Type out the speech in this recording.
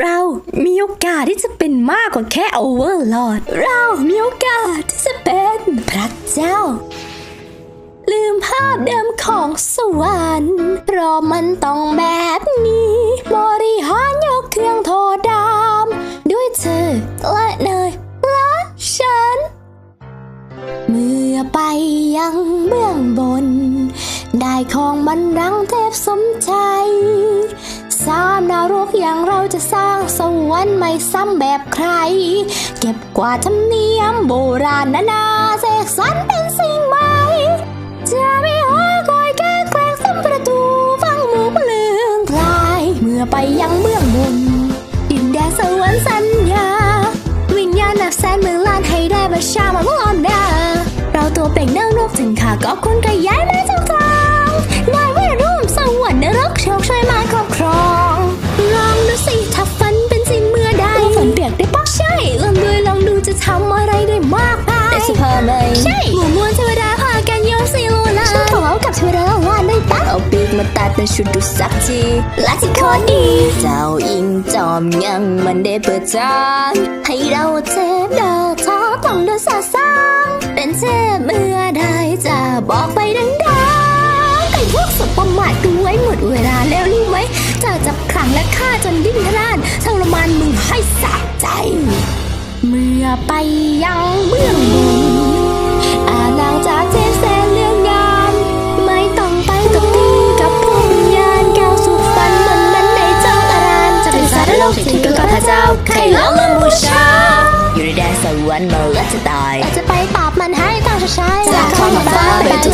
เรามีโอกาสที่จะเป็นมากกว่าแค่โอเวอร์ลอดเรามีโอกาสที่จะเป็นพระเจ้า ลืมภาพเดิมของสวรรค์เพราะมันต้องแบบนี้ บริหารยกเครื่องโทดามด้วยเธอและเนยและฉัน เมื่อไปยังเบื้องบน ได้ของมันรังเทพสมใจ สามนรกอย่างเราจะสร้างสวรรค์ไม่ซ้ำแบบใคร เก็บกว่าธรรมเนียมโบราณนานาเสกสรรเป็นสิ่งใหม่จะไม่หอคอยแก้แกล้งซ้ำประตูฟังหมูเปลืองพลายเมื่อไปยังเบื้องบนดินแดนสวรรค์สัญญา วิญญาณนับแสนหมื่นล้านให้ได้ประชามาล้อมดาเราตัวเปล่งนรกถึงขาก็คนกระย้ายแม่ทุกทางได้ ใช่ หมู่มวลเทวดาพากันโยนสีโลลาฉันขอกับเทวดาลานได้ปะเอาปีกมาตัดเป็นชุดดูสักทีและที่โคตรดี เจ้าอิงจอมยังมันได้เปิดจานให้เราเทพดาวท้อต้องเดินสาสางเป็นเทพเมื่อใดจะบอกไปดังๆไอ้พวกสับประมาทดูไว้หมดเวลาแล้วรู้ไหมจะจับขังและฆ่าจนดิ้นทรานทรมานมึงให้สะใจ เมื่อไปยังเบื้องบน สารโลกที่เกิดกับพระเจ้าใครล้อมและบูชา อยู่ในแดนสวรรค์มาและจะตายเราจะไปปราบมันให้ต้องชดใช้จากท้องฟ้าไปทุก